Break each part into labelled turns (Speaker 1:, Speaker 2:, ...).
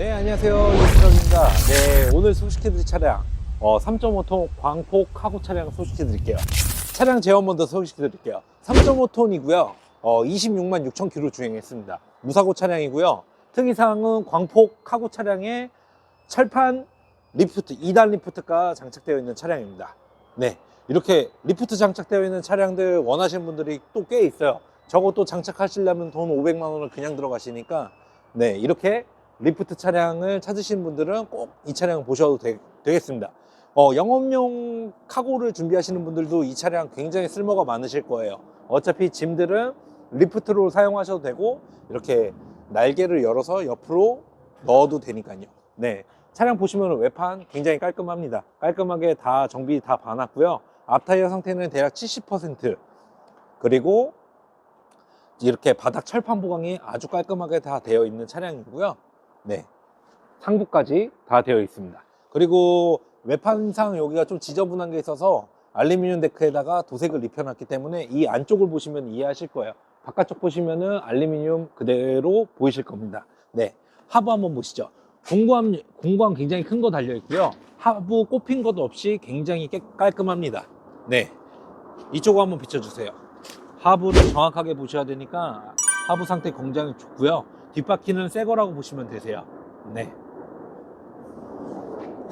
Speaker 1: 네, 안녕하세요. 윤수정입니다. 네, 오늘 소개시켜드릴 차량, 어, 3.5톤 광폭 카고 차량 소개시켜드릴게요. 차량 제어 먼저 소개시켜드릴게요. 3.5톤이고요. 어, 26만 6천 킬로 주행했습니다. 무사고 차량이고요. 특이사항은 광폭 카고 차량에 철판 리프트, 2단 리프트가 장착되어 있는 차량입니다. 네, 이렇게 리프트 장착되어 있는 차량들 원하시는 분들이 또 꽤 있어요. 저것도 장착하시려면 돈 500만 원을 그냥 들어가시니까 네, 이렇게 리프트 차량을 찾으시는 분들은 꼭 이 차량 보셔도 되, 겠습니다 어, 영업용 카고를 준비하시는 분들도 이 차량 굉장히 쓸모가 많으실 거예요. 어차피 짐들은 리프트로 사용하셔도 되고 이렇게 날개를 열어서 옆으로 넣어도 되니까요. 네. 차량 보시면 외판 굉장히 깔끔합니다. 깔끔하게 다 정비 다 봐놨고요. 앞타이어 상태는 대략 70% 그리고 이렇게 바닥 철판 보강이 아주 깔끔하게 다 되어 있는 차량이고요. 네. 상부까지 다 되어 있습니다. 그리고 외판상 여기가 좀 지저분한 게 있어서 알루미늄 데크에다가 도색을 입혀놨기 때문에 이 안쪽을 보시면 이해하실 거예요. 바깥쪽 보시면은 알루미늄 그대로 보이실 겁니다. 네. 하부 한번 보시죠. 공구함, 공구함 굉장히 큰 거 달려 있고요. 하부 꼽힌 것도 없이 굉장히 깨, 깔끔합니다. 네. 이쪽 한번 비춰주세요. 하부를 정확하게 보셔야 되니까 하부 상태 굉장히 좋고요. 뒷바퀴는 새 거라고 보시면 되세요. 네.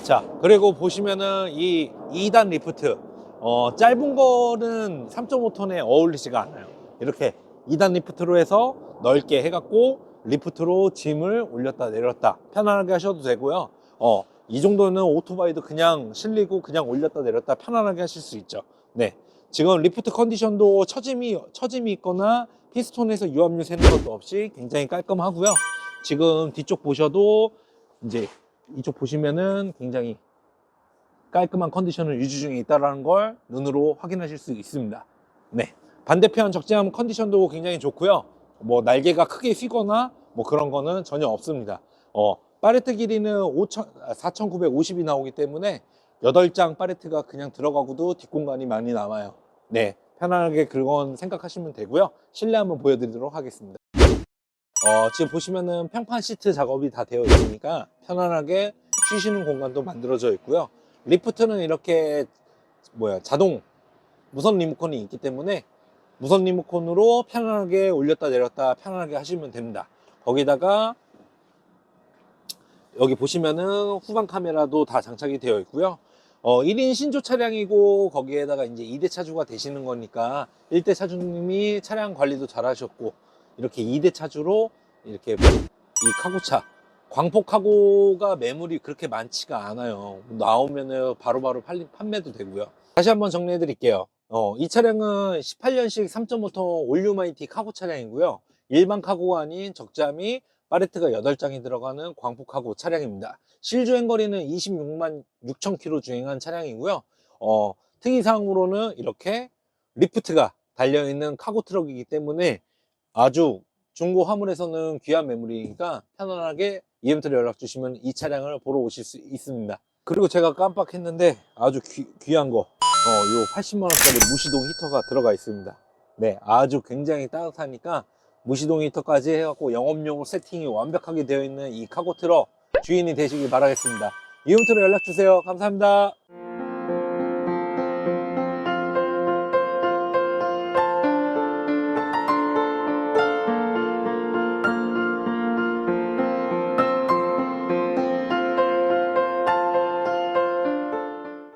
Speaker 1: 자, 그리고 보시면은 이 2단 리프트, 어, 짧은 거는 3.5톤에 어울리지가 않아요. 이렇게 2단 리프트로 해서 넓게 해갖고 리프트로 짐을 올렸다 내렸다 편안하게 하셔도 되고요. 어, 이 정도는 오토바이도 그냥 실리고 그냥 올렸다 내렸다 편안하게 하실 수 있죠. 네. 지금 리프트 컨디션도 처짐이, 처짐이 있거나 피스톤에서 유압류 새는 것도 없이 굉장히 깔끔하고요. 지금 뒤쪽 보셔도 이제 이쪽 보시면은 굉장히 깔끔한 컨디션을 유지 중에 있다는 걸 눈으로 확인하실 수 있습니다. 네. 반대편 적재함 컨디션도 굉장히 좋고요. 뭐 날개가 크게 휘거나 뭐 그런 거는 전혀 없습니다. 어, 파레트 길이는 5 4,950이 나오기 때문에 8장 파레트가 그냥 들어가고도 뒷공간이 많이 남아요. 네. 편안하게 그건 생각하시면 되고요. 실내 한번 보여드리도록 하겠습니다. 어, 지금 보시면은 평판 시트 작업이 다 되어 있으니까 편안하게 쉬시는 공간도 만들어져 있고요. 리프트는 이렇게 뭐야 자동 무선 리모컨이 있기 때문에 무선 리모컨으로 편안하게 올렸다 내렸다 편안하게 하시면 됩니다. 거기다가 여기 보시면은 후방 카메라도 다 장착이 되어 있고요. 어, 1인 신조 차량이고 거기에다가 이제 2대 차주가 되시는 거니까 1대 차주님이 차량 관리도 잘 하셨고 이렇게 2대 차주로 이렇게 이 카고차 광폭 카고가 매물이 그렇게 많지가 않아요. 나오면은 바로바로 팔리- 판매도 되고요. 다시 한번 정리해 드릴게요. 어, 이 차량은 18년식 3.5톤 올류마이티 카고 차량이고요. 일반 카고가 아닌 적재함이 파레트가 8장이 들어가는 광폭 카고 차량입니다. 실주행 거리는 26만 6천 킬로 주행한 차량이고요. 어, 특이사항으로는 이렇게 리프트가 달려있는 카고 트럭이기 때문에 아주 중고 화물에서는 귀한 매물이니까 편안하게 이엠트를 연락 주시면 이 차량을 보러 오실 수 있습니다. 그리고 제가 깜빡했는데 아주 귀, 한 거, 어, 요 80만원짜리 무시동 히터가 들어가 있습니다. 네, 아주 굉장히 따뜻하니까 무시동 히터까지 해갖고 영업용 세팅이 완벽하게 되어 있는 이 카고 트럭 주인이 되시길 바라겠습니다. 이홈트로 연락 주세요. 감사합니다.